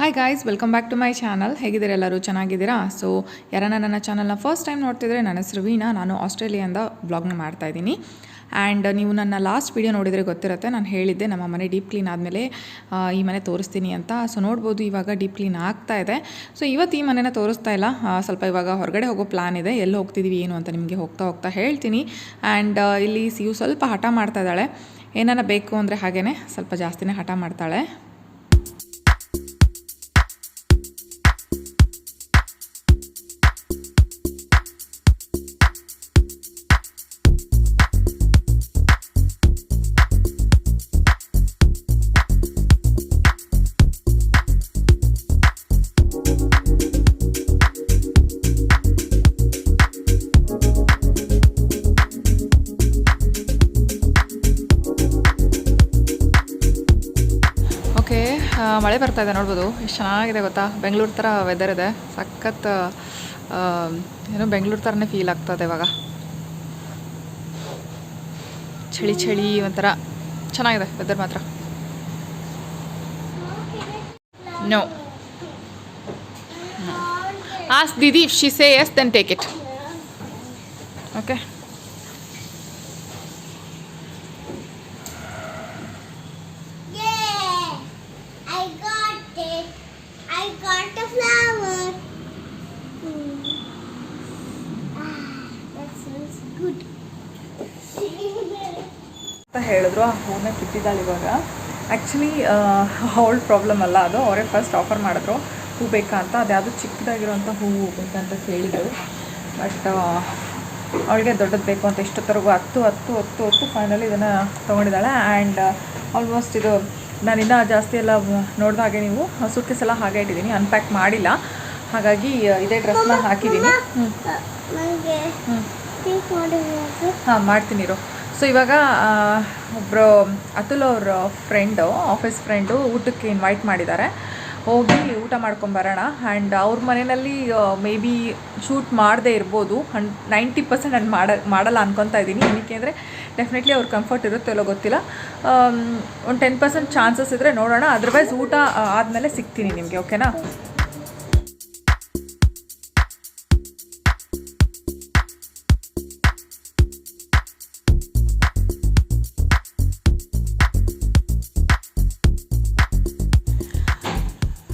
Hi guys welcome back to my channel ಹೇಗಿದ್ದೀರಾ ಎಲ್ಲರೂ? ಚೆನ್ನಾಗಿದ್ದೀರಾ? ಸೊ ಯಾರನ್ನ ನನ್ನ ಚಾನಲ್ನ ಫಸ್ಟ್ ಟೈಮ್ ನೋಡ್ತಿದ್ರೆ, ನನ್ನ ಹೆಸರು ವೀಣಾ. ನಾನು ಆಸ್ಟ್ರೇಲಿಯಾದ ಬ್ಲಾಗ್ನ ಮಾಡ್ತಾ ಇದ್ದೀನಿ. ಆ್ಯಂಡ್ ನೀವು ನನ್ನ ಲಾಸ್ಟ್ ವೀಡಿಯೋ ನೋಡಿದರೆ ಗೊತ್ತಿರುತ್ತೆ. ನಾನು ಹೇಳಿದ್ದೆ, ನಮ್ಮ ಮನೆ ಡೀಪ್ ಕ್ಲೀನ್ ಆದಮೇಲೆ ಈ ಮನೆ ತೋರಿಸ್ತೀನಿ ಅಂತ. ಸೊ ನೋಡ್ಬೋದು ಇವಾಗ ಡೀಪ್ ಕ್ಲೀನ್ ಆಗ್ತಾ ಇದೆ. ಸೊ ಇವತ್ತು ಈ ಮನೆನ ತೋರಿಸ್ತಾ ಇಲ್ಲ. ಸ್ವಲ್ಪ ಇವಾಗ ಹೊರಗಡೆ ಹೋಗೋ ಪ್ಲ್ಯಾನ್ ಇದೆ. ಎಲ್ಲಿ ಹೋಗ್ತಿದ್ದೀವಿ ಏನು ಅಂತ ನಿಮಗೆ ಹೋಗ್ತಾ ಹೋಗ್ತಾ ಹೇಳ್ತೀನಿ. ಆ್ಯಂಡ್ ಇಲ್ಲಿ ಸಿಯು ಸ್ವಲ್ಪ ಹಠ ಮಾಡ್ತಾ ಇದ್ದಾಳೆ. ಏನಾರ ಬೇಕು ಅಂದರೆ ಹಾಗೇ ಸ್ವಲ್ಪ ಜಾಸ್ತಿನೇ ಹಠ ಮಾಡ್ತಾಳೆ. ಮಳೆ ಬರ್ತಾ ಇದೆ ನೋಡ್ಬೋದು. ಎಷ್ಟು ಚೆನ್ನಾಗಿದೆ ಗೊತ್ತಾ? ಬೆಂಗಳೂರು ಥರ ವೆದರ್ ಇದೆ. ಸಖತ್ ಏನು ಬೆಂಗಳೂರು ಥರನೇ ಫೀಲ್ ಆಗ್ತದೆ ಇವಾಗ. ಚಳಿ ಚಳಿ ಒಂಥರ ಚೆನ್ನಾಗಿದೆ ವೆದರ್ ಮಾತ್ರ. No as Didi if she says yes then take it okay ಆ ಹೂವನ್ನ ಕಿತ್ತಿದ್ದಾಳೆ ಇವಾಗ. ಆ್ಯಕ್ಚುಲಿ ಅವಳ ಪ್ರಾಬ್ಲಮ್ ಅಲ್ಲ. ಅದು ಅವರೇ ಫಸ್ಟ್ ಆಫರ್ ಮಾಡಿದ್ರು. ಹೂ ಬೇಕಾ ಅಂತ. ಅದ್ಯಾವುದು ಚಿಕ್ಕದಾಗಿರೋಂಥ ಹೂವು ಬೇಕಂತ ಕೇಳಿದರು. ಬಟ್ ಅವಳಿಗೆ ದೊಡ್ಡದು ಬೇಕು ಅಂತ ಇಷ್ಟೊತ್ತರೆಗೂ ಹತ್ತು ಹತ್ತು ಹತ್ತು ಹತ್ತು ಫೈನಲಿ ಇದನ್ನು ತೊಗೊಂಡಿದ್ದಾಳೆ. ಆ್ಯಂಡ್ ಆಲ್ಮೋಸ್ಟ್ ಇದು ನಾನು ಇನ್ನೂ ಜಾಸ್ತಿ ಎಲ್ಲ ನೋಡಿದ ಹಾಗೆ ನೀವು ಸುಟ್ಕೇಸ್ ಎಲ್ಲ ಹಾಗೆ ಇಟ್ಟಿದ್ದೀನಿ. ಅನ್ಪ್ಯಾಕ್ ಮಾಡಿಲ್ಲ. ಹಾಗಾಗಿ ಇದೇ ಡ್ರೆಸ್ನ ಹಾಕಿದ್ದೀನಿ. ಹಾಂ ಮಾಡ್ತೀನಿ ಇರು. ಸೊ ಇವಾಗ ಒಬ್ಬರು ಅತುಲ್ ಅವ್ರ ಫ್ರೆಂಡು ಆಫೀಸ್ ಫ್ರೆಂಡು ಊಟಕ್ಕೆ ಇನ್ವೈಟ್ ಮಾಡಿದ್ದಾರೆ. ಹೋಗಿ ಊಟ ಮಾಡ್ಕೊಂಬರೋಣ ಆ್ಯಂಡ್ ಅವ್ರ ಮನೆಯಲ್ಲಿ ಮೇ ಬಿ ಶೂಟ್ ಮಾಡದೇ ಇರ್ಬೋದು. ಹಂಡ್ ನೈಂಟಿ ಪರ್ಸೆಂಟ್ ನಾನು ಮಾಡ, ಮಾಡಲ್ಲ ಅನ್ಕೊತಾ ಇದ್ದೀನಿ. ಏನಕ್ಕೆ ಅಂದರೆ ಡೆಫಿನೆಟ್ಲಿ ಅವ್ರ ಕಂಫರ್ಟ್ ಇರುತ್ತೋ ಇಲ್ಲೋ ಗೊತ್ತಿಲ್ಲ. ಒಂದು ಟೆನ್ ಪರ್ಸೆಂಟ್ ಚಾನ್ಸಸ್ ಇದ್ದರೆ ನೋಡೋಣ. ಅದರ್ವೈಸ್ ಊಟ ಆದಮೇಲೆ ಸಿಗ್ತೀನಿ ನಿಮಗೆ ಓಕೆನಾ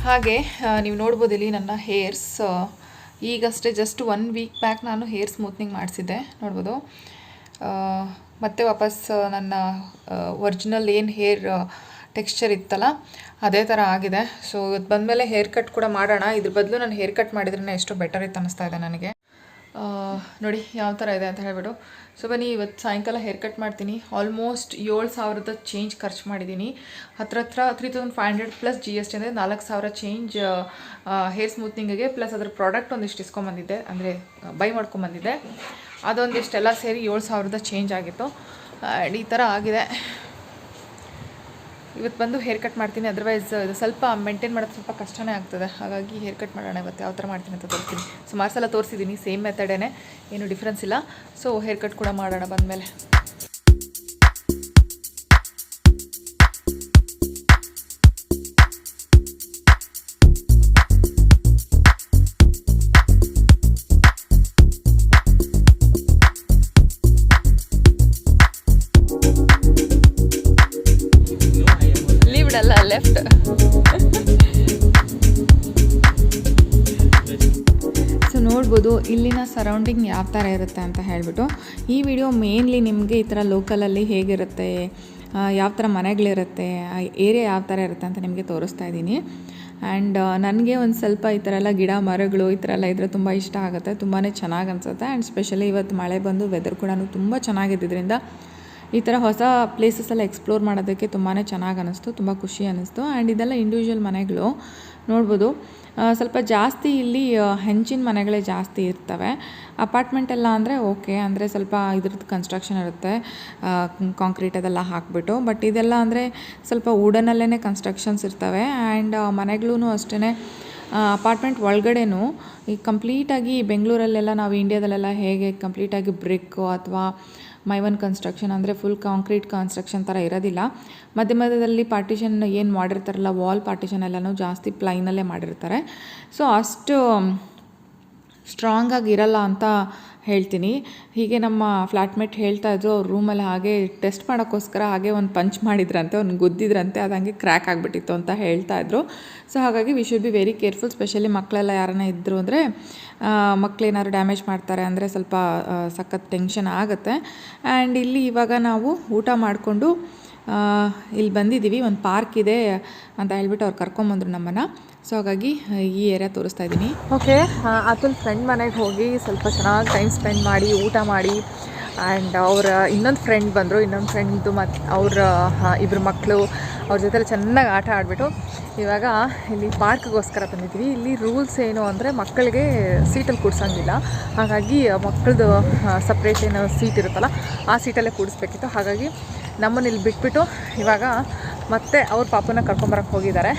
ಹಾಗೆ ನೀವು ನೋಡ್ಬೋದು ಇಲ್ಲಿ ನನ್ನ ಹೇರ್ಸ್. ಈಗಷ್ಟೇ ಜಸ್ಟ್ ಒನ್ ವೀಕ್ ಬ್ಯಾಕ್ ನಾನು ಹೇರ್ ಸ್ಮೂತ್ನಿಂಗ್ ಮಾಡಿಸಿದ್ದೆ, ನೋಡ್ಬೋದು. ಮತ್ತೆ ವಾಪಸ್ ನನ್ನ ಒರಿಜಿನಲ್ ಏನು ಹೇರ್ ಟೆಕ್ಸ್ಚರ್ ಇತ್ತಲ್ಲ, ಅದೇ ಥರ ಆಗಿದೆ. ಸೊ ಇವತ್ತು ಬಂದಮೇಲೆ ಹೇರ್ ಕಟ್ ಕೂಡ ಮಾಡೋಣ. ಇದ್ರ ಬದಲು ನಾನು ಹೇರ್ ಕಟ್ ಮಾಡಿದ್ರೇ ಎಷ್ಟೋ ಬೆಟರ್ ಇತ್ತು ಅನ್ನಿಸ್ತಾ ಇದೆ ನನಗೆ. ನೋಡಿ ಯಾವ ಥರ ಇದೆ ಅಂತ ಹೇಳ್ಬಿಟ್ಟು ಸೊ ಬನ್ನಿ ಇವತ್ತು ಸಾಯಂಕಾಲ ಹೇರ್ ಕಟ್ ಮಾಡ್ತೀನಿ. ಆಲ್ಮೋಸ್ಟ್ ಏಳು ಸಾವಿರದ ಚೇಂಜ್ ಖರ್ಚು ಮಾಡಿದ್ದೀನಿ. ಹತ್ರ ಹತ್ರ three thousand five hundred plus G S T ಅಂದರೆ ನಾಲ್ಕು ಸಾವಿರ ಚೇಂಜ್ ಹೇರ್ ಸ್ಮೂತ್ನಿಂಗಿಗೆ ಪ್ಲಸ್ ಅದರ ಪ್ರಾಡಕ್ಟ್ ಒಂದಿಷ್ಟು ಇಸ್ಕೊಂಬಂದಿದ್ದೆ ಅಂದರೆ ಬೈ ಮಾಡ್ಕೊಂಬಂದಿದ್ದೆ ಅದೊಂದಿಷ್ಟೆಲ್ಲ ಸೇರಿ ಏಳು ಸಾವಿರದ ಚೇಂಜ್ ಆಗಿತ್ತು. ಆ್ಯಂಡ್ ಈ ಥರ ಆಗಿದೆ. ಇವತ್ತು ಬಂದು ಹೇರ್ ಕಟ್ ಮಾಡ್ತೀನಿ ಅದರ್ವೈಸ್ ಇದು ಸ್ವಲ್ಪ ಮೇಂಟೈನ್ ಮಾಡೋದು ಸ್ವಲ್ಪ ಕಷ್ಟನೇ ಆಗ್ತದೆ. ಹಾಗಾಗಿ ಹೇರ್ ಕಟ್ ಮಾಡೋಣ ಇವತ್ತು, ಯಾವ ಥರ ಮಾಡ್ತೀನಿ ಅಂತ ತೋರಿಸ್ತೀನಿ. ಸುಮಾರು ಸಲ ತೋರಿಸಿದ್ದೀನಿ ಸೇಮ್ ಮೆಥಡೇ ಏನು ಡಿಫ್ರೆನ್ಸ್ ಇಲ್ಲ. ಸೊ ಹೇರ್ ಕಟ್ ಕೂಡ ಮಾಡೋಣ ಬಂದಮೇಲೆ. ಲೆಫ್ಟ್ ಸೊ ನೋಡ್ಬೋದು ಇಲ್ಲಿನ ಸರೌಂಡಿಂಗ್ ಯಾವ ಥರ ಇರುತ್ತೆ ಅಂತ ಹೇಳಿಬಿಟ್ಟು. ಈ ವಿಡಿಯೋ ಮೇನ್ಲಿ ನಿಮಗೆ ಈ ಥರ ಲೋಕಲಲ್ಲಿ ಹೇಗಿರುತ್ತೆ ಯಾವ ಥರ ಮನೆಗಳಿರುತ್ತೆ ಏರಿಯಾ ಯಾವ ಥರ ಇರುತ್ತೆ ಅಂತ ನಿಮಗೆ ತೋರಿಸ್ತಾ ಇದ್ದೀನಿ. ಆ್ಯಂಡ್ ನನಗೆ ಒಂದು ಸ್ವಲ್ಪ ಈ ಥರ ಎಲ್ಲ ಗಿಡ ಮರಗಳು ಈ ಥರ ಎಲ್ಲ ಇದ್ದರೆ ತುಂಬ ಇಷ್ಟ ಆಗುತ್ತೆ. ತುಂಬಾ ಚೆನ್ನಾಗಿ ಅನಿಸುತ್ತೆ. ಆ್ಯಂಡ್ ಸ್ಪೆಷಲಿ ಇವತ್ತು ಮಳೆ ಬಂದು ವೆದರ್ ಕೂಡ ತುಂಬ ಚೆನ್ನಾಗಿದ್ದರಿಂದ ಈ ಥರ ಹೊಸ ಪ್ಲೇಸಸ್ ಎಲ್ಲ ಎಕ್ಸ್ಪ್ಲೋರ್ ಮಾಡೋದಕ್ಕೆ ತುಂಬಾ ಚೆನ್ನಾಗಿ ಅನ್ನಿಸ್ತು, ತುಂಬ ಖುಷಿ ಅನ್ನಿಸ್ತು. ಆ್ಯಂಡ್ ಇದೆಲ್ಲ ಇಂಡಿವಿಜುವಲ್ ಮನೆಗಳು, ನೋಡ್ಬೋದು. ಸ್ವಲ್ಪ ಜಾಸ್ತಿ ಇಲ್ಲಿ ಹೆಂಚಿನ ಮನೆಗಳೇ ಜಾಸ್ತಿ ಇರ್ತವೆ. ಅಪಾರ್ಟ್ಮೆಂಟ್ ಎಲ್ಲ ಅಂದರೆ ಓಕೆ ಅಂದರೆ ಸ್ವಲ್ಪ ಇದ್ರದ್ದು ಕನ್ಸ್ಟ್ರಕ್ಷನ್ ಇರುತ್ತೆ. ಕಾಂಕ್ರೀಟ್ ಅದೆಲ್ಲ ಹಾಕ್ಬಿಟ್ಟು. ಬಟ್ ಇದೆಲ್ಲ ಅಂದರೆ ಸ್ವಲ್ಪ ವುಡನಲ್ಲೇ ಕನ್ಸ್ಟ್ರಕ್ಷನ್ಸ್ ಇರ್ತವೆ. ಆ್ಯಂಡ್ ಮನೆಗಳೂ ಅಷ್ಟೇ ಅಪಾರ್ಟ್ಮೆಂಟ್ ಒಳಗಡೆನೂ ಈ ಕಂಪ್ಲೀಟಾಗಿ ಬೆಂಗಳೂರಲ್ಲೆಲ್ಲ ನಾವು ಇಂಡಿಯಾದಲ್ಲೆಲ್ಲ ಹೇಗೆ ಕಂಪ್ಲೀಟಾಗಿ ಬ್ರಿಕ್ಕು ಅಥವಾ ಮೈ ಒನ್ ಕನ್ಸ್ಟ್ರಕ್ಷನ್ ಅಂದರೆ ಫುಲ್ ಕಾಂಕ್ರೀಟ್ ಕನ್ಸ್ಟ್ರಕ್ಷನ್ ಥರ ಇರೋದಿಲ್ಲ. ಮಧ್ಯ ಮಧ್ಯದಲ್ಲಿ ಪಾರ್ಟಿಷನ್ ಏನು ಮಾಡಿರ್ತಾರಲ್ಲ, ವಾಲ್ ಪಾರ್ಟಿಷನ್ ಎಲ್ಲನೂ ಜಾಸ್ತಿ ಪ್ಲೈನಲ್ಲೇ ಮಾಡಿರ್ತಾರೆ. ಸೊ ಅಷ್ಟು ಸ್ಟ್ರಾಂಗಾಗಿ ಇರಲ್ಲ ಅಂತ ಹೇಳ್ತೀನಿ. ಹೀಗೆ ನಮ್ಮ ಫ್ಲ್ಯಾಟ್ಮೇಟ್ ಹೇಳ್ತಾ ಇದ್ರು, ಅವ್ರ ರೂಮಲ್ಲಿ ಹಾಗೆ ಟೆಸ್ಟ್ ಮಾಡೋಕ್ಕೋಸ್ಕರ ಹಾಗೆ ಒಂದು ಪಂಚ್ ಮಾಡಿದ್ರಂತೆ ಅವ್ನು ಗುದ್ದಿದ್ರಂತೆ, ಅದು ಹಂಗೆ ಕ್ರ್ಯಾಕ್ ಆಗಿಬಿಟ್ಟಿತ್ತು ಅಂತ ಹೇಳ್ತಾ ಇದ್ರು. ಸೊ ಹಾಗಾಗಿ we should be very careful specially ಮಕ್ಕಳೆಲ್ಲ ಯಾರನ್ನ ಇದ್ದರು ಅಂದರೆ ಮಕ್ಕಳೇನಾದ್ರು ಡ್ಯಾಮೇಜ್ ಮಾಡ್ತಾರೆ ಅಂದರೆ ಸ್ವಲ್ಪ ಸಖತ್ ಟೆನ್ಷನ್ ಆಗುತ್ತೆ. ಆ್ಯಂಡ್ ಇಲ್ಲಿ ಇವಾಗ ನಾವು ಊಟ ಮಾಡಿಕೊಂಡು ಇಲ್ಲಿ ಬಂದಿದ್ದೀವಿ ಒಂದು ಪಾರ್ಕ್ ಇದೆ ಅಂತ ಹೇಳ್ಬಿಟ್ಟು ಅವ್ರು ಕರ್ಕೊಂಬಂದರು ನಮ್ಮನ್ನು. ಸೊ ಹಾಗಾಗಿ, ಈ ಏರಿಯಾ ತೋರಿಸ್ತಾ ಇದ್ದೀನಿ. ಓಕೆ ಅತುಲ್ ಫ್ರೆಂಡ್ ಮನೆಗೆ ಹೋಗಿ ಸ್ವಲ್ಪ ಚೆನ್ನಾಗಿ ಟೈಮ್ ಸ್ಪೆಂಡ್ ಮಾಡಿ, ಊಟ ಮಾಡಿ ಆ್ಯಂಡ್ ಅವರ ಇನ್ನೊಂದು ಫ್ರೆಂಡ್ ಬಂದರು, ಇನ್ನೊಂದು ಫ್ರೆಂಡ್ದು ಮತ್ತು ಅವ್ರ ಇಬ್ಬರು ಮಕ್ಕಳು ಅವ್ರ ಜೊತೆ ಚೆನ್ನಾಗಿ ಆಟ ಆಡಿಬಿಟ್ಟು ಇವಾಗ ಇಲ್ಲಿ ಪಾರ್ಕ್ಗೋಸ್ಕರ ಬಂದಿದ್ದೀವಿ. ಇಲ್ಲಿ ರೂಲ್ಸ್ ಏನು ಅಂದರೆ ಮಕ್ಕಳಿಗೆ ಸೀಟಲ್ಲಿ ಕೂಡ್ಸೋಂಗಿಲ್ಲ. ಹಾಗಾಗಿ ಮಕ್ಕಳದು ಸಪ್ರೇಟ್ ಏನು ಸೀಟ್ ಇರುತ್ತಲ್ಲ, ಆ ಸೀಟಲ್ಲೇ ಕೂಡಿಸ್ಬೇಕಿತ್ತು. ಹಾಗಾಗಿ ನಮ್ಮನ್ನು ಇಲ್ಲಿ ಬಿಟ್ಬಿಟ್ಟು ಇವಾಗ ಮತ್ತೆ ಅವ್ರ ಪಾಪನ ಕರ್ಕೊಂಬರಕ್ಕೆ ಹೋಗಿದ್ದಾರೆ.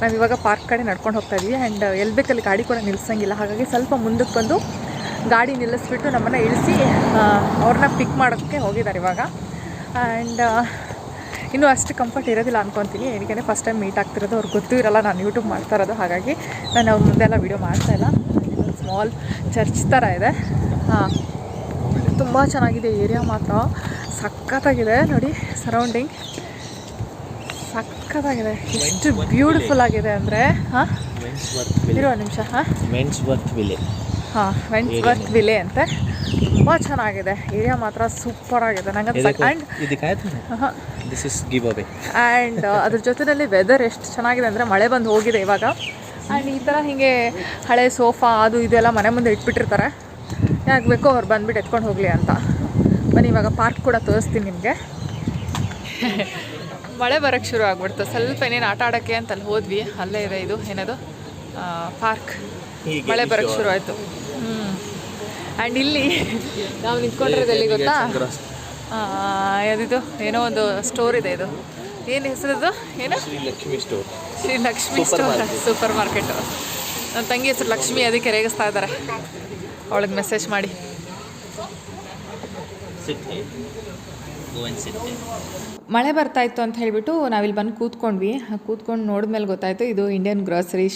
ನಾವು ಇವಾಗ ಪಾರ್ಕ್ ಕಡೆ ನಡ್ಕೊಂಡು ಹೋಗ್ತಾ ಇದ್ವಿ. ಆ್ಯಂಡ್ ಎಲ್ಲಿ ಬೇಕಲ್ಲಿ ಗಾಡಿ ಕೂಡ ನಿಲ್ಲಿಸಂಗಿಲ್ಲ ಹಾಗಾಗಿ ಸ್ವಲ್ಪ ಮುಂದಕ್ಕೆ ಬಂದು ಗಾಡಿ ನಿಲ್ಲಿಸ್ಬಿಟ್ಟು ನಮ್ಮನ್ನು ಇಳಿಸಿ ಅವ್ರನ್ನ ಪಿಕ್ ಮಾಡೋಕ್ಕೆ ಹೋಗಿದ್ದಾರೆ ಇವಾಗ. ಆ್ಯಂಡ್ ಇನ್ನೂ ಅಷ್ಟು ಕಂಫರ್ಟ್ ಇರೋದಿಲ್ಲ ಅನ್ಕೊತೀನಿ. ಏನಕ್ಕೆ ಫಸ್ಟ್ ಟೈಮ್ ಮೀಟ್ ಆಗ್ತಿರೋದು. ಅವ್ರಿಗೆ ಗೊತ್ತೂ ಇರಲ್ಲ. ನಾನು ಯೂಟ್ಯೂಬ್ ಮಾಡ್ತಾ ಇರೋದು. ಹಾಗಾಗಿ ನಾನು ಅವ್ರ ಮುಂದೆಲ್ಲ ವೀಡಿಯೋ ಮಾಡ್ತಾ ಇಲ್ಲ. ಸ್ಮಾಲ್ ಚರ್ಚ್ ಥರ ಇದೆ. ಹಾಂ ತುಂಬ ಚೆನ್ನಾಗಿದೆ. ಏರಿಯಾ ಮಾತ್ರ ಸಖತ್ತಾಗಿದೆ. ನೋಡಿ ಸರೌಂಡಿಂಗ್ ಸಖತ್ತಾಗಿದೆ. ಎಷ್ಟು ಬ್ಯೂಟಿಫುಲ್ ಆಗಿದೆ ಅಂದರೆ ಹಾಂ? ಇರುವ ನಿಮಿಷ ಹಾಂ? ವೆಂಟ್ಸ್ವರ್ತ್ ವಿಲೆ ಹಾಂ ವರ್ತ್ ವಿಲೆ ಅಂತೆ. ತುಂಬ ಚೆನ್ನಾಗಿದೆ. ಏರಿಯಾ ಮಾತ್ರ ಸೂಪರ್ ಆಗಿದೆ. ನಂಗೆ and this is give away and ಅದ್ರ ಜೊತೆಯಲ್ಲಿ ವೆದರ್ ಎಷ್ಟು ಚೆನ್ನಾಗಿದೆ ಅಂದರೆ ಮಳೆ ಬಂದು ಹೋಗಿದೆ ಇವಾಗ. ಆ್ಯಂಡ್ ಈ ಥರ ಹೀಗೆ ಹಳೆ ಸೋಫಾ ಅದು ಇದೆಲ್ಲ ಮನೆ ಮುಂದೆ ಇಟ್ಬಿಟ್ಟಿರ್ತಾರೆ. ಯಾಕೆ ಬೇಕೋ ಅವ್ರು ಬಂದ್ಬಿಟ್ಟು ಎತ್ಕೊಂಡು ಹೋಗಲಿ ಅಂತ. ಬನ್ನಿ ಇವಾಗ ಪಾರ್ಕ್ ಕೂಡ ತೋರಿಸ್ತೀನಿ ನಿಮಗೆ. ಮಳೆ ಬರೋಕ್ಕೆ ಶುರು ಆಗ್ಬಿಡ್ತು. ಸ್ವಲ್ಪ ಏನೇನು ಆಟ ಆಡೋಕ್ಕೆ ಅಂತ ಅಲ್ಲಿ ಹೋದ್ವಿ. ಅಲ್ಲೇ ಇದೆ ಇದು ಏನದು? ಪಾರ್ಕ್. ಮಳೆ ಬರೋಕ್ಕೆ ಶುರು ಆಯಿತು ಹ್ಞೂ ಆ್ಯಂಡ್ ಇಲ್ಲಿ ನಾವು ನಿಂತ್ಕೊಂಡಿರೋದು ಎಲ್ಲಿ ಗೊತ್ತಾ? ಯಾವ್ದಿದು? ಏನೋ ಒಂದು ಸ್ಟೋರ್ ಇದೆ ಇದು. ಏನು ಹೆಸರದು ಏನು? Lakshmi store Shri Lakshmi store super market ನನ್ನ ತಂಗಿ ಹೆಸರು ಲಕ್ಷ್ಮಿ ಅದಕ್ಕೆ ರೇಗಿಸ್ತಾ ಇದ್ದಾರೆ. ಅವಳಿಗೆ ಮೆಸೇಜ್ ಮಾಡಿ. ಮಳೆ ಬರ್ತಾ ಇತ್ತು ಅಂತ ಹೇಳಿಬಿಟ್ಟು ನಾವಿಲ್ಲಿ ಬಂದು ಕೂತ್ಕೊಂಡ್ವಿ. ಕೂತ್ಕೊಂಡು ನೋಡಿದ್ಮೇಲೆ ಗೊತ್ತಾಯಿತು, ಇದು ಇಂಡಿಯನ್ ಗ್ರೋಸರಿ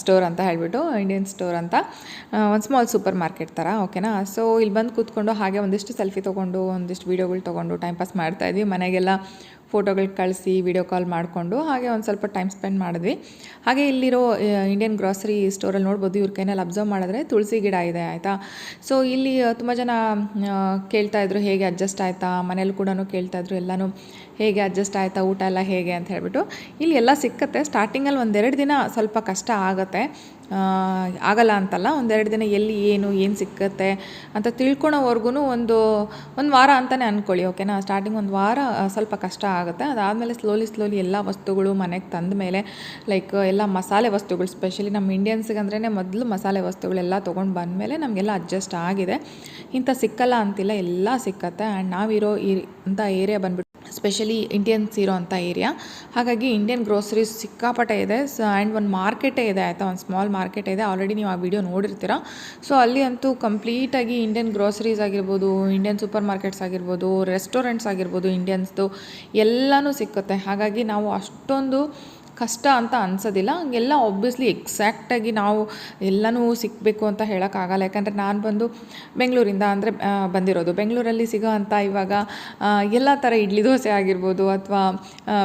ಸ್ಟೋರ್ ಅಂತ ಹೇಳಿಬಿಟ್ಟು ಇಂಡಿಯನ್ ಸ್ಟೋರ್ ಅಂತ ಒಂದು ಸ್ಮಾಲ್ ಸೂಪರ್ ಮಾರ್ಕೆಟ್ ಥರ ಓಕೆನಾ ಸೊ ಇಲ್ಲಿ ಬಂದು ಕೂತ್ಕೊಂಡು ಹಾಗೆ ಒಂದಿಷ್ಟು ಸೆಲ್ಫಿ ತೊಗೊಂಡು, ಒಂದಿಷ್ಟು ವೀಡಿಯೋಗಳು ತೊಗೊಂಡು ಟೈಮ್ ಪಾಸ್ ಮಾಡ್ತಾಯಿದ್ವಿ ಮನೆಗೆಲ್ಲ ಫೋಟೋಗಳು ಕಳಿಸಿ ವಿಡಿಯೋ ಕಾಲ್ ಮಾಡಿಕೊಂಡು ಹಾಗೆ ಒಂದು ಸ್ವಲ್ಪ ಟೈಮ್ ಸ್ಪೆಂಡ್ ಮಾಡಿದ್ವಿ. ಹಾಗೆ ಇಲ್ಲಿರೋ ಇಂಡಿಯನ್ ಗ್ರಾಸರಿ ಸ್ಟೋರಲ್ಲಿ ನೋಡ್ಬೋದು ಇವ್ರ ಕೈನಲ್ಲಿ ಅಬ್ಸರ್ವ್ ಮಾಡಿದ್ರೆ ತುಳಸಿ ಗಿಡ ಇದೆ, ಆಯಿತಾ? ಸೊ ಇಲ್ಲಿ ತುಂಬ ಜನ ಕೇಳ್ತಾಯಿದ್ರು ಹೇಗೆ ಅಡ್ಜಸ್ಟ್ ಆಯಿತಾ? ಮನೇಲಿ ಕೂಡ ಕೇಳ್ತಾಯಿದ್ರು ಎಲ್ಲನೂ ಹೇಗೆ ಅಡ್ಜಸ್ಟ್ ಆಯಿತಾ? ಊಟ ಎಲ್ಲ ಹೇಗೆ? ಅಂತ ಹೇಳ್ಬಿಟ್ಟು. ಇಲ್ಲಿ ಎಲ್ಲ ಸಿಕ್ಕತ್ತೆ. ಸ್ಟಾರ್ಟಿಂಗಲ್ಲಿ ಒಂದೆರಡು ದಿನ ಸ್ವಲ್ಪ ಕಷ್ಟ ಆಗುತ್ತೆ. ಆಗಲ್ಲ ಅಂತಲ್ಲ, ಒಂದೆರಡು ದಿನ ಎಲ್ಲಿ ಏನು ಏನು ಸಿಕ್ಕತ್ತೆ ಅಂತ ತಿಳ್ಕೊಳೋವರೆಗೂ ಒಂದು ಒಂದು ವಾರ ಅಂತಲೇ ಅಂದ್ಕೊಳ್ಳಿ ಓಕೆನಾ ಸ್ಟಾರ್ಟಿಂಗ್ ಒಂದು ವಾರ ಸ್ವಲ್ಪ ಕಷ್ಟ ಆಗುತ್ತೆ. ಅದಾದಮೇಲೆ ಸ್ಲೋಲಿ ಸ್ಲೋಲಿ ಎಲ್ಲ ವಸ್ತುಗಳು ಮನೆಗೆ ತಂದ ಮೇಲೆ ಲೈಕ್ ಎಲ್ಲ ಮಸಾಲೆ ವಸ್ತುಗಳು ಸ್ಪೆಷಲಿ ನಮ್ಮ ಇಂಡಿಯನ್ಸ್ಗೆ ಅಂದ್ರೇ ಮೊದಲು ಮಸಾಲೆ ವಸ್ತುಗಳೆಲ್ಲ ತೊಗೊಂಡು ಬಂದಮೇಲೆ ನಮಗೆಲ್ಲ ಅಡ್ಜಸ್ಟ್ ಆಗಿದೆ. ಇಂಥ ಸಿಕ್ಕಲ್ಲ ಅಂತಿಲ್ಲ, ಎಲ್ಲ ಸಿಕ್ಕತ್ತೆ. ಆ್ಯಂಡ್ ನಾವಿರೋ ಅಂಥ ಏರಿಯಾ ಬಂದ್ಬಿಟ್ಟು ಸ್ಪೆಷಲಿ ಇಂಡಿಯನ್ಸ್ ಇರೋವಂಥ ಏರಿಯಾ ಹಾಗಾಗಿ ಇಂಡಿಯನ್ ಗ್ರೋಸರೀಸ್ ಸಿಕ್ಕಾಪಟ್ಟೆ ಇದೆ. ಸೊ ಆ್ಯಂಡ್ ಒಂದು ಮಾರ್ಕೆಟೇ ಇದೆ ಆಯಿತಾ? ಒಂದು ಸ್ಮಾಲ್ ಮಾರ್ಕೆಟ್ ಇದೆ. ಆಲ್ರೆಡಿ ನೀವು ಆ ವಿಡಿಯೋ ನೋಡಿರ್ತೀರ? ಸೊ ಅಲ್ಲಿ ಅಂತೂ ಕಂಪ್ಲೀಟಾಗಿ ಇಂಡಿಯನ್ ಗ್ರೋಸರೀಸ್ ಆಗಿರ್ಬೋದು ಇಂಡಿಯನ್ ಸೂಪರ್ ಮಾರ್ಕೆಟ್ಸ್ ಆಗಿರ್ಬೋದು ರೆಸ್ಟೋರೆಂಟ್ಸ್ ಆಗಿರ್ಬೋದು ಇಂಡಿಯನ್ಸ್ದು ಎಲ್ಲನೂ ಸಿಕ್ಕುತ್ತೆ. ಹಾಗಾಗಿ ನಾವು ಅಷ್ಟೊಂದು ಕಷ್ಟ ಅಂತ ಅನ್ಸೋದಿಲ್ಲ. ಹಂಗೆಲ್ಲ ಒಬ್ವಿಯಸ್ಲಿ ಎಕ್ಸಾಕ್ಟಾಗಿ ನಾವು ಎಲ್ಲನೂ ಸಿಕ್ಕಬೇಕು ಅಂತ ಹೇಳೋಕ್ಕಾಗಲ್ಲ. ಯಾಕಂದರೆ ನಾನು ಬಂದು ಬೆಂಗಳೂರಿಂದ ಅಂದರೆ ಬಂದಿರೋದು. ಬೆಂಗಳೂರಲ್ಲಿ ಸಿಗೋ ಅಂಥ ಇವಾಗ ಎಲ್ಲ ಥರ ಇಡ್ಲಿ ದೋಸೆ ಆಗಿರ್ಬೋದು ಅಥವಾ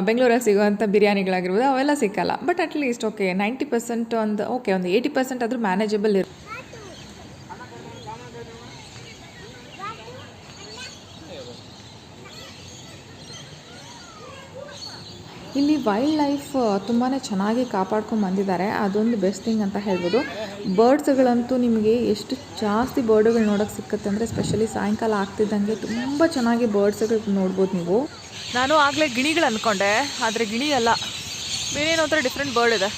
ಬೆಂಗಳೂರಲ್ಲಿ ಸಿಗೋವಂಥ ಬಿರಿಯಾನಿಗಳಾಗಿರ್ಬೋದು, ಅವೆಲ್ಲ ಸಿಕ್ಕಲ್ಲ. But at least okay ninety percent ಒಂದು ಓಕೆ ಒಂದು ಏಯ್ಟಿ ಪರ್ಸೆಂಟ್ ಆದರೂ ಮ್ಯಾನೇಜಬಲ್ ಇರ್ ಇಲ್ಲಿ ವೈಲ್ಡ್ ಲೈಫ್ ತುಂಬಾ ಚೆನ್ನಾಗಿ ಕಾಪಾಡ್ಕೊಂಡು ಬಂದಿದ್ದಾರೆ. ಅದೊಂದು ಬೆಸ್ಟ್ ಥಿಂಗ್ ಅಂತ ಹೇಳ್ಬೋದು. ಬರ್ಡ್ಸ್ಗಳಂತೂ ನಿಮಗೆ ಎಷ್ಟು ಜಾಸ್ತಿ ಬರ್ಡ್ಗಳು ನೋಡಕ್ಕೆ ಸಿಕ್ಕತ್ತೆ ಅಂದರೆ ಸ್ಪೆಷಲಿ ಸಾಯಂಕಾಲ ಆಗ್ತಿದ್ದಂಗೆ ತುಂಬ ಚೆನ್ನಾಗಿ ಬರ್ಡ್ಸ್ಗಳು ನೋಡ್ಬೋದು ನೀವು. ನಾನು ಆಗಲೇ ಗಿಣಿಗಳು ಅಂದ್ಕೊಂಡೆ ಆದರೆ ಗಿಣಿ ಅಲ್ಲ. ಬೇರೆ ಏನೋ ಥರ ಡಿಫ್ರೆಂಟ್ ಬರ್ಡ್ ಇದೆ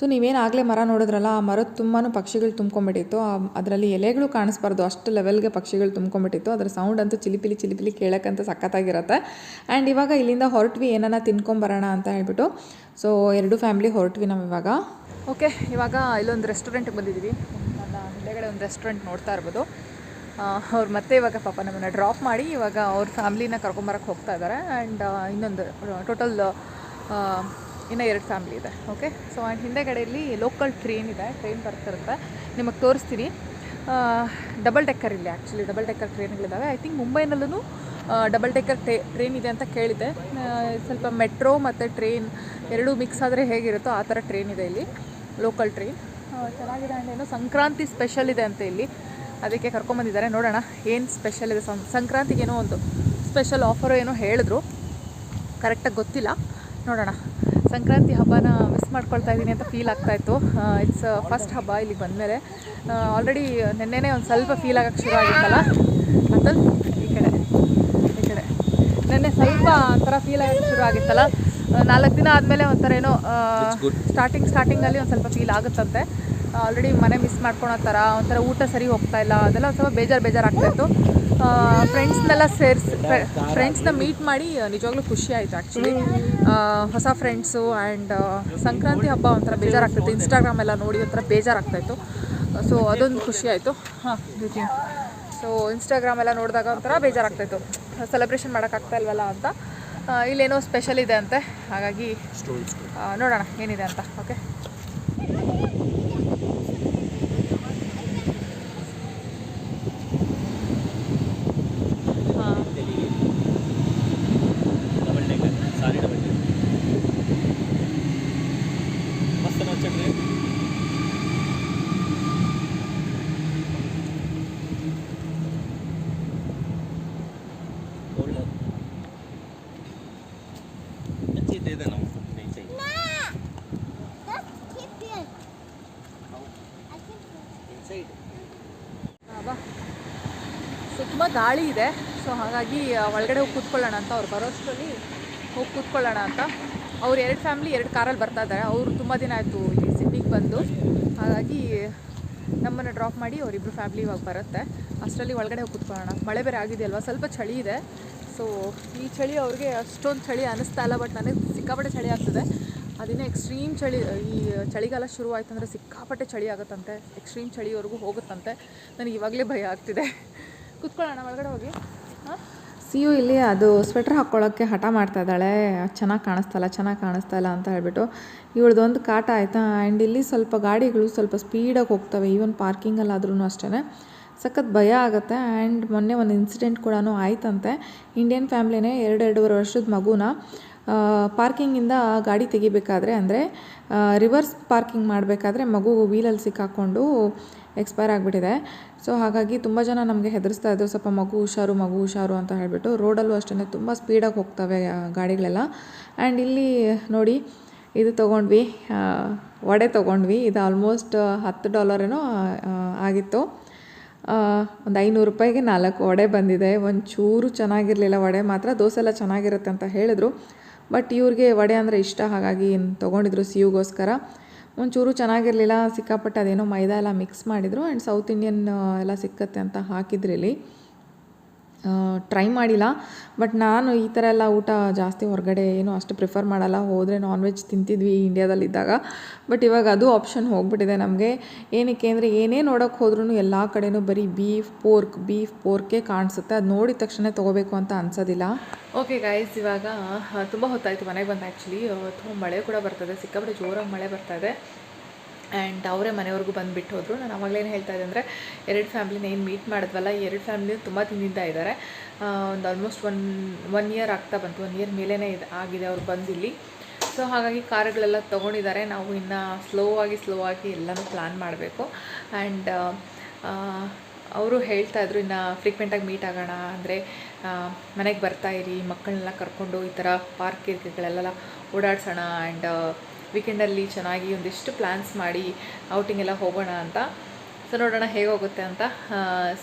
ಸೊ ನೀವೇನು ಆಗಲೇ ಮರ ನೋಡಿದ್ರಲ್ಲ, ಆ ಮರದ ತುಂಬಾ ಪಕ್ಷಿಗಳು ತುಂಬ್ಕೊಂಬಿಟ್ಟಿತ್ತು. ಅದರಲ್ಲಿ ಎಲೆಗಳು ಕಾಣಿಸ್ಬಾರ್ದು. ಅಷ್ಟು ಲೆವೆಲ್ಗೆ ಪಕ್ಷಿಗಳು ತುಂಬ್ಕೊಂಬಿಟ್ಟಿತ್ತು. ಅದರ ಸೌಂಡ್ ಅಂತೂ ಚಿಲಿಪಿಲಿ ಚಿಲಿಪಿಲಿ ಕೇಳೋಕ್ಕಂತ ಸಖತ್ತಾಗಿರುತ್ತೆ. ಆ್ಯಂಡ್ ಇವಾಗ ಇಲ್ಲಿಂದ ಹೊರಟ್ವಿ, ಏನನ್ನ ತಿನ್ಕೊಂಬರೋಣ ಅಂತ ಹೇಳ್ಬಿಟ್ಟು. ಸೊ ಎರಡು ಫ್ಯಾಮಿಲಿ ಹೊರಟ್ವಿ ನಾವು ಇವಾಗ. ಓಕೆ ಇವಾಗ ಇಲ್ಲೊಂದು ರೆಸ್ಟೋರೆಂಟ್ಗೆ ಬಂದಿದ್ದೀವಿ ನನ್ನ ಹಿಂದೆಗಡೆ ಒಂದು ರೆಸ್ಟೋರೆಂಟ್ ನೋಡ್ತಾ ಇರ್ಬೋದು. ಅವ್ರು ಮತ್ತೆ ಇವಾಗ ಪಾಪ ನಮ್ಮನ್ನು ಡ್ರಾಪ್ ಮಾಡಿ ಇವಾಗ ಅವ್ರ ಫ್ಯಾಮ್ಲಿನ ಕರ್ಕೊಂಬರಕ್ಕೆ ಹೋಗ್ತಾ ಇದ್ದಾರೆ ಆ್ಯಂಡ್ ಇನ್ನೊಂದು ಟೋಟಲ್ ಇನ್ನೂ ಎರಡು ಫ್ಯಾಮ್ಲಿ ಇದೆ ಓಕೆ ಸೊ ಆ್ಯಂಡ್ ಹಿಂದೆಗಡೆಯಲ್ಲಿ ಲೋಕಲ್ ಟ್ರೈನ್ ಇದೆ ಟ್ರೈನ್ ಬರ್ತಿರುತ್ತೆ. ನಿಮಗೆ ತೋರಿಸ್ತೀನಿ. ಡಬಲ್ ಡೆಕ್ಕರ್ ಇಲ್ಲಿ ಆ್ಯಕ್ಚುಲಿ ಡಬಲ್ ಡೆಕ್ಕರ್ ಟ್ರೈನ್ಗಳಿದ್ದಾವೆ ಐ ಥಿಂಕ್ ಮುಂಬೈನಲ್ಲೂ ಡಬಲ್ ಡೆಕ್ಕರ್ ಟ್ರೈನ್ ಇದೆ ಅಂತ ಕೇಳಿದೆ ಸ್ವಲ್ಪ ಮೆಟ್ರೋ ಮತ್ತು ಟ್ರೈನ್ ಎರಡೂ ಮಿಕ್ಸ್ ಆದರೆ ಹೇಗಿರುತ್ತೋ ಆ ಥರ ಟ್ರೈನ್ ಇದೆ ಇಲ್ಲಿ ಲೋಕಲ್ ಟ್ರೈನ್ ಚೆನ್ನಾಗಿದೆ ಆ್ಯಂಡ್ ಏನು ಸಂಕ್ರಾಂತಿ ಸ್ಪೆಷಲ್ ಇದೆ ಅಂತ ಇಲ್ಲಿ. ಅದಕ್ಕೆ ಕರ್ಕೊಂಬಂದಿದ್ದಾರೆ. ನೋಡೋಣ, ಏನು ಸ್ಪೆಷಲ್ ಇದೆ. ಸಂಕ್ರಾಂತಿಗೆ ಏನೋ ಒಂದು ಸ್ಪೆಷಲ್ ಆಫರು ಏನೋ ಹೇಳಿದ್ರು. ಕರೆಕ್ಟಾಗಿ ಗೊತ್ತಿಲ್ಲ. ನೋಡೋಣ. ಸಂಕ್ರಾಂತಿ ಹಬ್ಬನ ಮಿಸ್ ಮಾಡ್ಕೊಳ್ತಾ ಇದ್ದೀನಿ ಅಂತ ಫೀಲ್ ಆಗ್ತಾಯಿತ್ತು ಇಟ್ಸ್ ಫಸ್ಟ್ ಹಬ್ಬ ಇಲ್ಲಿಗೆ ಬಂದಮೇಲೆ. ಆಲ್ರೆಡಿ ನೆನ್ನೆನೇ ಒಂದು ಸ್ವಲ್ಪ ಫೀಲ್ ಆಗೋಕ್ಕೆ ಶುರು ಆಗಿತ್ತಲ್ಲ? ಮತ್ತು ಈ ಕಡೆ ಈ ಕಡೆ. ನಿನ್ನೆ ಸ್ವಲ್ಪ ಒಂಥರ ಫೀಲ್ ಆಗೋಕ್ಕೆ ಶುರು ಆಗಿತ್ತಲ್ಲ? ನಾಲ್ಕು ದಿನ ಆದಮೇಲೆ ಒಂಥರ ಏನೋ ಸ್ಟಾರ್ಟಿಂಗ್ ಸ್ಟಾರ್ಟಿಂಗಲ್ಲಿ ಒಂದು ಸ್ವಲ್ಪ ಫೀಲ್ ಆಗುತ್ತಂತೆ. ಆಲ್ರೆಡಿ ಮನೆ ಮಿಸ್ ಮಾಡ್ಕೊಳೋ ಥರ ಒಂಥರ ಊಟ ಸರಿ ಹೋಗ್ತಾ ಇಲ್ಲ ಅದೆಲ್ಲ ಒಂದು ಸ್ವಲ್ಪ ಬೇಜಾರು ಬೇಜಾರಾಗ್ತಾಯಿತ್ತು ಫ್ರೆಂಡ್ಸ್ನೆಲ್ಲ ಸೇರಿಸಿ ಫ್ರೆಂಡ್ಸ್ನ ಮೀಟ್ ಮಾಡಿ ನಿಜವಾಗ್ಲೂ ಖುಷಿ ಆಯಿತು ಆ್ಯಕ್ಚುಲಿ ಹೊಸ ಫ್ರೆಂಡ್ಸು ಆ್ಯಂಡ್ ಸಂಕ್ರಾಂತಿ ಹಬ್ಬ ಒಂಥರ ಬೇಜಾರಾಗ್ತಾಯಿತ್ತು ಇನ್ಸ್ಟಾಗ್ರಾಮ್ ಎಲ್ಲ ನೋಡಿ ಒಂಥರ ಬೇಜಾರಾಗ್ತಾಯಿತ್ತು ಸೊ ಅದೊಂದು ಖುಷಿ ಆಯಿತು. ಹಾಂ ಸೊ ಇನ್ಸ್ಟಾಗ್ರಾಮ್ ಎಲ್ಲ ನೋಡಿದಾಗ ಒಂಥರ ಬೇಜಾರಾಗ್ತಾಯಿತ್ತು ಸೆಲೆಬ್ರೇಷನ್ ಮಾಡೋಕ್ಕಾಗ್ತಾ ಇಲ್ವಲ್ಲ ಅಂತ. ಇಲ್ಲೇನೋ ಸ್ಪೆಷಲ್ ಇದೆ ಅಂತೆ. ಹಾಗಾಗಿ ನೋಡೋಣ ಏನಿದೆ ಅಂತ ಓಕೆ ಸೈಡ್. ಸೊ ತುಂಬ ಗಾಳಿ ಇದೆ. ಸೊ ಹಾಗಾಗಿ ಒಳಗಡೆ ಹೋಗಿ ಕೂತ್ಕೊಳ್ಳೋಣ ಅಂತ ಅವ್ರು ಬರೋಷ್ಟರಲ್ಲಿ ಹೋಗಿ ಕೂತ್ಕೊಳ್ಳೋಣ ಅಂತ. ಅವ್ರು ಎರಡು ಫ್ಯಾಮಿಲಿ ಎರಡು ಕಾರಲ್ಲಿ ಬರ್ತಾ ಇದ್ದಾರೆ. ಅವರು ತುಂಬ ದಿನ ಆಯಿತು ಇಲ್ಲಿ ಸಿಡ್ನಿಗೆ ಬಂದು. ಹಾಗಾಗಿ, ನಮ್ಮನ್ನು ಡ್ರಾಪ್ ಮಾಡಿ ಅವರಿಬ್ಬರು ಫ್ಯಾಮಿಲಿ ಇವಾಗ ಬರುತ್ತೆ. ಅಷ್ಟರಲ್ಲಿ ಒಳಗಡೆ ಹೋಗಿ ಕೂತ್ಕೊಳ್ಳೋಣ. ಮಳೆ ಬೇರೆ ಆಗಿದೆಯಲ್ವ? ಸ್ವಲ್ಪ ಚಳಿ ಇದೆ. ಸೊ ಈ ಚಳಿ ಅವ್ರಿಗೆ ಅಷ್ಟೊಂದು ಚಳಿ ಅನ್ನಿಸ್ತಾ ಇಲ್ಲ, ಬಟ್ ನನಗೆ ಸಿಕ್ಕಾಪಟ್ಟೆ ಚಳಿ ಆಗ್ತದೆ. ಅದಿನ್ನೂ ಎಕ್ಸ್ಟ್ರೀಮ್ ಚಳಿ, ಈ ಚಳಿಗಾಲ ಶುರುವಾಯ್ತು ಅಂದರೆ ಸಿಕ್ಕಾಪಟ್ಟೆ ಚಳಿ ಆಗುತ್ತಂತೆ. ಎಕ್ಸ್ಟ್ರೀಮ್ ಚಳಿವರೆಗೂ ಹೋಗುತ್ತಂತೆ. ನನಗೆ ಇವಾಗಲೇ ಭಯ ಆಗ್ತಿದೆ. ಕುತ್ಕೊಳ್ಳೋಣ, ಒಳಗಡೆ ಹೋಗಿ. ಹಾಂ? ಸಿಯು ಇಲ್ಲಿ ಅದು ಸ್ವೆಟ್ರ್ ಹಾಕ್ಕೊಳ್ಳೋಕ್ಕೆ ಹಠ ಮಾಡ್ತಾ ಇದ್ದಾಳೆ. ಚೆನ್ನಾಗಿ ಕಾಣಿಸ್ತಾ ಇಲ್ಲ, ಚೆನ್ನಾಗಿ ಕಾಣಿಸ್ತಾ ಇಲ್ಲ ಅಂತ ಹೇಳ್ಬಿಟ್ಟು. ಇವಳದೊಂದು ಕಾಟ ಆಯಿತಾ? ಆ್ಯಂಡ್ ಇಲ್ಲಿ ಸ್ವಲ್ಪ ಗಾಡಿಗಳು ಸ್ವಲ್ಪ ಸ್ಪೀಡಾಗಿ ಹೋಗ್ತವೆ ಈವನ್ ಪಾರ್ಕಿಂಗಲ್ಲಾದ್ರೂ ಅಷ್ಟೇ ಸಖತ್ ಭಯ ಆಗುತ್ತೆ. ಆ್ಯಂಡ್ ಮೊನ್ನೆ ಒಂದು ಇನ್ಸಿಡೆಂಟ್ ಕೂಡ ಆಯ್ತಂತೆ. ಇಂಡಿಯನ್ ಫ್ಯಾಮ್ಲಿನೇ ಎರಡು, ಎರಡೂವರೆ ವರ್ಷದ ಮಗುನ. ಪಾರ್ಕಿಂಗಿಂದ ಗಾಡಿ ತೆಗಿಬೇಕಾದ್ರೆ ಅಂದರೆ ರಿವರ್ಸ್ ಪಾರ್ಕಿಂಗ್ ಮಾಡಬೇಕಾದ್ರೆ ಮಗು ವೀಲಲ್ಲಿ ಸಿಕ್ಕಾಕ್ಕೊಂಡು ಎಕ್ಸ್ಪೈರ್ ಆಗಿಬಿಟ್ಟಿದೆ. ಸೊ ಹಾಗಾಗಿ ತುಂಬ ಜನ ನಮಗೆ ಹೆದರಿಸ್ತಾ ಇದ್ದರು ಸ್ವಲ್ಪ ಮಗು ಹುಷಾರು ಮಗು ಹುಷಾರು ಅಂತ ಹೇಳಿಬಿಟ್ಟು. ರೋಡಲ್ಲೂ ಅಷ್ಟೇ ತುಂಬ ಸ್ಪೀಡಾಗಿ ಹೋಗ್ತವೆ ಗಾಡಿಗಳೆಲ್ಲ. ಆ್ಯಂಡ್ ಇಲ್ಲಿ ನೋಡಿ, ಇದು ತೊಗೊಂಡ್ವಿ ವಡೆ ತೊಗೊಂಡ್ವಿ. ಇದು ಆಲ್ಮೋಸ್ಟ್ ಹತ್ತು ಏನೋ ಆಗಿತ್ತು. ಒಂದು ಐನೂರು ರೂಪಾಯಿಗೆ ನಾಲ್ಕು ವಡೆ ಬಂದಿದೆ. ಒಂಚೂರು ಚೆನ್ನಾಗಿರಲಿಲ್ಲ ವಡೆ ಮಾತ್ರ ದೋಸೆ ಎಲ್ಲ ಚೆನ್ನಾಗಿರುತ್ತೆ ಅಂತ ಹೇಳಿದ್ರು. ಬಟ್ ಇವ್ರಿಗೆ ವಡೆ ಅಂದರೆ ಇಷ್ಟ, ಹಾಗಾಗಿ ತೊಗೊಂಡಿದ್ರು ಸಿಯುಗೋಸ್ಕರ ಒಂಚೂರು ಚೆನ್ನಾಗಿರಲಿಲ್ಲ, ಸಿಕ್ಕಾಪಟ್ಟೆ ಅದೇನೋ ಮೈದಾ ಎಲ್ಲ ಮಿಕ್ಸ್ ಮಾಡಿದರು ಆ್ಯಂಡ್ ಸೌತ್ ಇಂಡಿಯನ್ ಎಲ್ಲ ಸಿಕ್ಕತ್ತೆ ಅಂತ ಹಾಕಿದ್ರು ಇಲ್ಲಿ. ಟ್ರೈ ಮಾಡಿಲ್ಲ. ಬಟ್ ನಾನು ಈ ಥರ ಎಲ್ಲ ಊಟ ಜಾಸ್ತಿ ಹೊರಗಡೆ ಏನು ಅಷ್ಟು ಪ್ರಿಫರ್ ಮಾಡಲ್ಲ. ಹೋದರೆ ನಾನ್ ವೆಜ್ ತಿಂತಿದ್ವಿ ಇಂಡಿಯಾದಲ್ಲಿದ್ದಾಗ ಬಟ್ ಇವಾಗ ಅದು ಆಪ್ಷನ್ ಹೋಗ್ಬಿಟ್ಟಿದೆ ನಮಗೆ. ಏನಕ್ಕೆ ಅಂದರೆ ಏನೇ ನೋಡೋಕ್ಕೆ ಹೋದ್ರೂ ಎಲ್ಲ ಕಡೆಯೂ ಬರೀ ಬೀಫ್ ಪೋರ್ಕ್ ಬೀಫ್ ಪೋರ್ಕೇ ಕಾಣಿಸುತ್ತೆ. ಅದು ನೋಡಿದ ತಕ್ಷಣ ತೊಗೋಬೇಕು ಅಂತ ಅನ್ಸೋದಿಲ್ಲ. ಓಕೆ ಗೈಸ್ ಇವಾಗ ತುಂಬ ಹೊತ್ತಾಯಿತು ಮನೆಗೆ ಬಂದು ಆ್ಯಕ್ಚುಲಿ ತುಂಬ ಮಳೆ ಕೂಡ ಬರ್ತದೆ. ಸಿಕ್ಕಾಪಟ್ಟೆ ಜೋರಾಗಿ ಮಳೆ ಬರ್ತಾ ಆ್ಯಂಡ್ ಅವರೇ ಮನೆವರೆಗೂ ಬಂದುಬಿಟ್ಟು ಹೋದರು. ನಾನು ಅವಾಗಲೇನು ಹೇಳ್ತಾ ಇದ್ದೆ ಅಂದರೆ, ಎರಡು ಫ್ಯಾಮ್ಲಿನ ಏನು ಮೀಟ್ ಮಾಡಿದ್ವಲ್ಲ ಎರಡು ಫ್ಯಾಮ್ಲಿ ತುಂಬ ದಿನದಿಂದ ಇದ್ದಾರೆ ಒಂದು ಆಲ್ಮೋಸ್ಟ್ ಒನ್ ಒನ್ ಇಯರ್ ಆಗ್ತಾ ಬಂತು. ಒನ್ ಇಯರ್ ಮೇಲೇ ಇದು, ಆಗಿದೆ ಅವ್ರು ಬಂದಿಲ್ಲಿ. ಸೊ ಹಾಗಾಗಿ ಕಾರುಗಳೆಲ್ಲ ತೊಗೊಂಡಿದ್ದಾರೆ. ನಾವು ಇನ್ನು ಸ್ಲೋ ಆಗಿ ಸ್ಲೋ ಆಗಿ ಎಲ್ಲನೂ ಪ್ಲ್ಯಾನ್ ಮಾಡಬೇಕು. ಆ್ಯಂಡ್ ಅವರು ಹೇಳ್ತಾ ಇದ್ರು, ಇನ್ನು ಫ್ರೀಕ್ವೆಂಟಾಗಿ ಮೀಟ್ ಆಗೋಣ. ಅಂದರೆ ಮನೆಗೆ ಬರ್ತಾಯಿರಿ ಮಕ್ಕಳನ್ನೆಲ್ಲ ಕರ್ಕೊಂಡು ಈ ಥರ ಪಾರ್ಕ್ ಇರ್ಕೆಗಳೆಲ್ಲ ಓಡಾಡ್ಸೋಣ. ಆ್ಯಂಡ್ ವೀಕೆಂಡಲ್ಲಿ ಚೆನ್ನಾಗಿ ಒಂದಿಷ್ಟು ಪ್ಲ್ಯಾನ್ಸ್ ಮಾಡಿ ಔಟಿಂಗ್ ಎಲ್ಲ ಹೋಗೋಣ ಅಂತ. ಸೊ ನೋಡೋಣ ಹೇಗೋಗುತ್ತೆ ಅಂತ.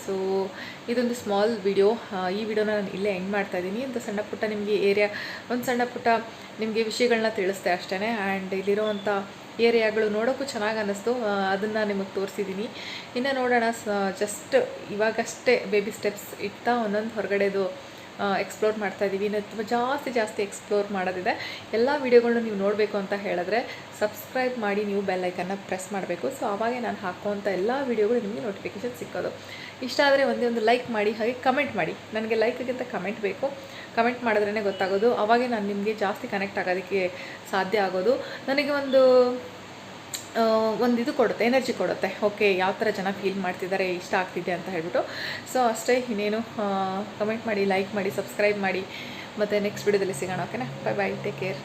ಸೊ ಇದೊಂದು ಸ್ಮಾಲ್ ವಿಡಿಯೋ ಈ ವಿಡಿಯೋನ ನಾನು ಇಲ್ಲೇ ಎಂಡ್ ಮಾಡ್ತಾ ಇದ್ದೀನಿ. ಅಂತ ಸಣ್ಣ ಪುಟ್ಟ ನಿಮಗೆ ಏರಿಯಾ ಒಂದು ಸಣ್ಣ ಪುಟ್ಟ ನಿಮಗೆ ವಿಷಯಗಳನ್ನ ತಿಳಿಸ್ತೆ ಅಷ್ಟೇ ಆ್ಯಂಡ್ ಇಲ್ಲಿರೋವಂಥ ಏರಿಯಾಗಳು ನೋಡೋಕ್ಕೂ ಚೆನ್ನಾಗಿ ಅನ್ನಿಸ್ತು. ಅದನ್ನು ನಿಮಗೆ ತೋರಿಸಿದ್ದೀನಿ ಇನ್ನು ನೋಡೋಣ ಜಸ್ಟ್ ಇವಾಗಷ್ಟೇ ಬೇಬಿ ಸ್ಟೆಪ್ಸ್ ಇಡ್ತಾ ಒಂದೊಂದು ಹೊರಗಡೆದು ಎಕ್ಸ್ಪ್ಲೋರ್ ಮಾಡ್ತಾ ಇದ್ದೀವಿ ಇನ್ನು ತುಂಬ ಜಾಸ್ತಿ ಜಾಸ್ತಿ ಎಕ್ಸ್ಪ್ಲೋರ್ ಮಾಡೋದಿದೆ. ಎಲ್ಲ ವೀಡಿಯೋಗಳನ್ನ ನೀವು ನೋಡಬೇಕು ಅಂತ ಹೇಳಿದ್ರೆ ಸಬ್ಸ್ಕ್ರೈಬ್ ಮಾಡಿ ನೀವು ಬೆಲ್ಲೈಕನ್ನ ಪ್ರೆಸ್ ಮಾಡಬೇಕು. ಸೊ ಆವಾಗೇ ನಾನು ಹಾಕುವಂಥ ಎಲ್ಲ ವೀಡಿಯೋಗಳು ನಿಮಗೆ ನೋಟಿಫಿಕೇಷನ್ ಸಿಕ್ಕೋದು. ಇಷ್ಟ ಆದರೆ ಒಂದೇ ಒಂದು ಲೈಕ್ ಮಾಡಿ, ಹಾಗೆ ಕಮೆಂಟ್ ಮಾಡಿ. ನನಗೆ ಲೈಕ್ಗಿಂತ ಕಮೆಂಟ್ ಬೇಕು. ಕಮೆಂಟ್ ಮಾಡಿದ್ರೇ ಗೊತ್ತಾಗೋದು. ಆವಾಗೇ ನಾನು ನಿಮಗೆ ಜಾಸ್ತಿ ಕನೆಕ್ಟ್ ಆಗೋದಕ್ಕೆ ಸಾಧ್ಯ ಆಗೋದು. ನನಗೆ ಒಂದು ಒಂದು ಇದು ಕೊಡುತ್ತೆ ಎನರ್ಜಿ ಕೊಡುತ್ತೆ. ಓಕೆ ಯಾವ ಥರ ಜನ ಫೀಲ್ ಮಾಡ್ತಿದ್ದಾರೆ ಇಷ್ಟ ಆಗ್ತಿದೆ ಅಂತ ಹೇಳ್ಬಿಟ್ಟು. ಸೊ ಅಷ್ಟೇ, ಇನ್ನೇನು ಕಮೆಂಟ್ ಮಾಡಿ ಲೈಕ್ ಮಾಡಿ ಸಬ್ಸ್ಕ್ರೈಬ್ ಮಾಡಿ. ಮತ್ತು ನೆಕ್ಸ್ಟ್ ವಿಡಿಯೋದಲ್ಲಿ ಸಿಗೋಣ ಓಕೆನಾ ಬೈ ಬೈ ಟೇಕ್ ಕೇರ್